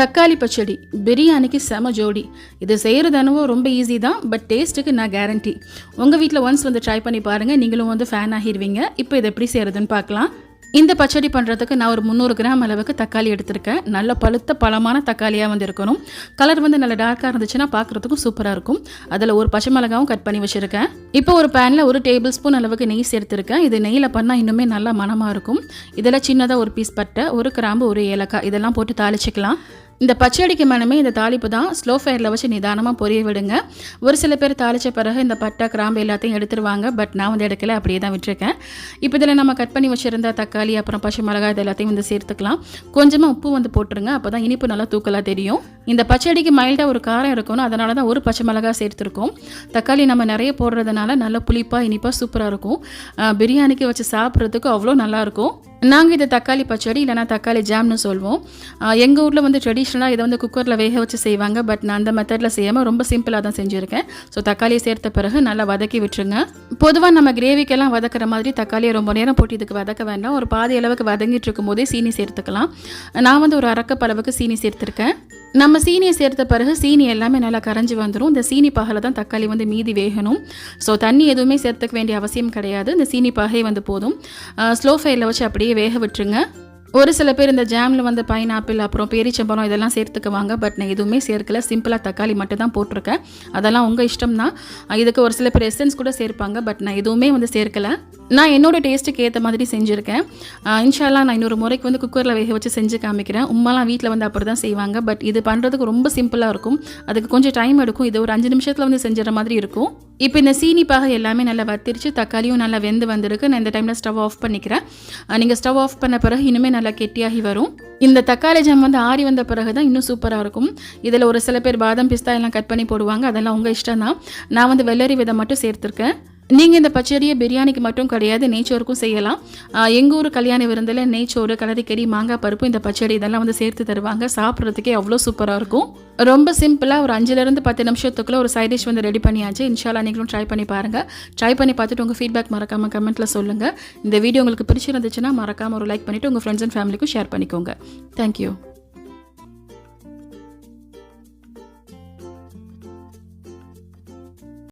தக்காளி பச்சடி பிரியாணிக்கு செம ஜோடி. இது செய்கிறது அனுபவம் ரொம்ப ஈஸி தான் பட் டேஸ்ட்டுக்கு நான் கேரண்டி உங்கள் வீட்டில் ஒன்ஸ் வந்து ட்ரை பண்ணி பாருங்கள் நீங்களும் வந்து ஃபேன் ஆகிடுவீங்க இப்போ இதை எப்படி செய்கிறதுன்னு பார்க்கலாம். இந்த பச்சடி பண்ணுறதுக்கு நான் ஒரு முந்நூறு கிராம் அளவுக்கு தக்காளி எடுத்திருக்கேன். நல்ல பழுத்த பழமான தக்காளியாக வந்து இருக்கணும். கலர் வந்து நல்ல டார்க்காக இருந்துச்சுன்னா பார்க்குறதுக்கும் சூப்பராக இருக்கும். அதில் ஒரு பச்சை மிளகாவும் கட் பண்ணி வச்சுருக்கேன். இப்போ ஒரு பேனில் ஒரு டேபிள் ஸ்பூன் அளவுக்கு நெய் சேர்த்துருக்கேன். இது நெய்யில் பண்ணால் இன்னுமே நல்லா மணமாக இருக்கும். இதில் சின்னதாக ஒரு பீஸ் பட்டை ஒரு கிராம்பு ஒரு ஏலக்காய் இதெல்லாம் போட்டு தாளிச்சிக்கலாம். இந்த பச்சடிக்கு மேலுமே இந்த தாளிப்பு தான் ஸ்லோ ஃபயரில் வச்சு நிதானமாக பொரிய விடுங்க. ஒரு சில பேர் தாளித்த பிறகு இந்த பட்டை கிராம்பு எல்லாத்தையும் எடுத்துருவாங்க. பட் நான் வந்து எடுக்கல அப்படியே தான் விட்டுருக்கேன். இப்போ இதில் நம்ம கட் பண்ணி வச்சுருந்த தக்காளி அப்புறம் பச்சை மிளகாய் இது எல்லாத்தையும் வந்து சேர்த்துக்கலாம். கொஞ்சமாக உப்பு வந்து போட்டுருங்க அப்போ தான் இனிப்பு நல்லா தூக்கலாக தெரியும். இந்த பச்சடிக்கு மைல்டாக ஒரு காரம் இருக்கணும். அதனால தான் ஒரு பச்சை மிளகாய் சேர்த்துருக்கோம். தக்காளி நம்ம நிறைய போடுறதுனால நல்ல புளிப்பாக இனிப்பாக சூப்பராக இருக்கும். பிரியாணிக்கு வச்சு சாப்பிட்றதுக்கு அவ்வளோ நல்லாயிருக்கும் நாங்கள் இதை தக்காளி பச்சடி இல்லைனா தக்காளி ஜாம்னு சொல்வோம். எங்கள் ஊரில் வந்து ட்ரெடிஷ்னலாக இதை வந்து குக்கரில் வேக வச்சு செய்வாங்க. பட் நான் அந்த மெத்தடில் செய்யாமல் ரொம்ப சிம்பிளாக தான் செஞ்சுருக்கேன். ஸோ தக்காளியை சேர்த்த பிறகு நல்லா வதக்கி விட்டுருங்க. பொதுவாக நம்ம கிரேவிக்கெல்லாம் வதக்கிற மாதிரி தக்காளியை ரொம்ப நேரம் போட்டு இதுக்கு வதக்க வேண்டாம். ஒரு பாதி அளவுக்கு வதங்கிட்டு இருக்கும் போதே சீனி சேர்த்துக்கலாம். நான் வந்து ஒரு அரக்கப்பளவுக்கு சீனி சேர்த்துருக்கேன். நம்ம சீனியை சேர்த்த பிறகு சீனி எல்லாமே நல்லா கரைஞ்சி வந்துடும் இந்த சீனி பாகில் தான் தக்காளி வந்து மீதி வேகணும். ஸோ தண்ணி எதுவுமே சேர்த்துக்க வேண்டிய அவசியம் கிடையாது. இந்த சீனி பாகை வந்து போதும். ஸ்லோ ஃபயரில் வச்சு அப்படியே வேக விட்டுருங்க. ஒரு சில பேர் இந்த ஜாமில் வந்து பைனாப்பிள் அப்புறம் பேரிச்சம்பழம் இதெல்லாம் சேர்த்துக்குவாங்க. பட் நான் எதுவுமே சேர்க்கல. சிம்பிளாக தக்காளி மட்டும் தான் போட்டிருக்கேன். அதெல்லாம் உங்கள் இஷ்டம் தான் இதுக்கு ஒரு சில பேர் எசன்ஸ் கூட சேர்ப்பாங்க. பட் நான் எதுவுமே வந்து சேர்க்கலை. நான் என்னோட டேஸ்ட்டுக்கு ஏற்ற மாதிரி செஞ்சுருக்கேன். இன்ஷால்லாம் நான் இன்னொரு முறைக்கு வந்து குக்கரில் வேக வச்சு செஞ்சு காமிக்கிறேன். உமாலாம் வீட்டில் வந்து அப்படி தான் செய்வாங்க. பட் இது பண்ணுறதுக்கு ரொம்ப சிம்பிளாக இருக்கும். அதுக்கு கொஞ்சம் டைம் எடுக்கும். இது ஒரு அஞ்சு நிமிஷத்தில் வந்து செஞ்சுற மாதிரி இருக்கும். இப்போ இந்த சீனி பாக எல்லாமே நல்லா வத்திரிச்சு. தக்காளியும் நல்லா வெந்து வந்திருக்கு. நான் இந்த டைமில் ஸ்டவ் ஆஃப் பண்ணிக்கிறேன். நீங்கள் ஸ்டவ் ஆஃப் பண்ண பிறகு இன்னுமே நல்லா கெட்டியாகி வரும். இந்த தக்காளி ஜாம் வந்து ஆறி வந்த பிறகு தான் இன்னும் சூப்பராக இருக்கும். இதில் ஒரு சில பேர் பாதாம் பிஸ்தா எல்லாம் கட் பண்ணி போடுவாங்க. அதெல்லாம் உங்கள் இஷ்டம் தான் நான் வந்து வெள்ளரி விதை மட்டும் சேர்த்துருக்கேன். நீங்கள் இந்த பச்சடியை பிரியாணிக்கு மட்டும் கிடையாது நெய்ச்சோருக்கும் செய்யலாம். எங்கள் ஊர் கல்யாண விருந்தில் நெய்ச்சோறு கலரிக்கறி மாங்காய் பருப்பு இந்த பச்சடி இதெல்லாம் வந்து சேர்த்து தருவாங்க. சாப்பிட்றதுக்கே அவ்வளோ சூப்பராக இருக்கும். ரொம்ப சிம்பிளாக ஒரு அஞ்சுலேருந்து பத்து நிமிஷத்துக்குள்ளே ஒரு சைட் டிஷ் வந்து ரெடி பண்ணியாச்சு. இன்ஷாலா நீங்களும் ட்ரை பண்ணி பாருங்கள் ட்ரை பண்ணி பார்த்துட்டு உங்கள் ஃபீட்பேக் மறக்காமல் கமெண்ட்டில் சொல்லுங்கள் இந்த வீடியோ உங்களுக்கு பிடிச்சிருந்துச்சுன்னா மறக்காமல் ஒரு லைக் பண்ணிவிட்டு உங்கள் ஃப்ரெண்ட்ஸ் அண்ட் ஃபேமிலிக்கும் ஷேர் பண்ணிக்கோங்க. Thank you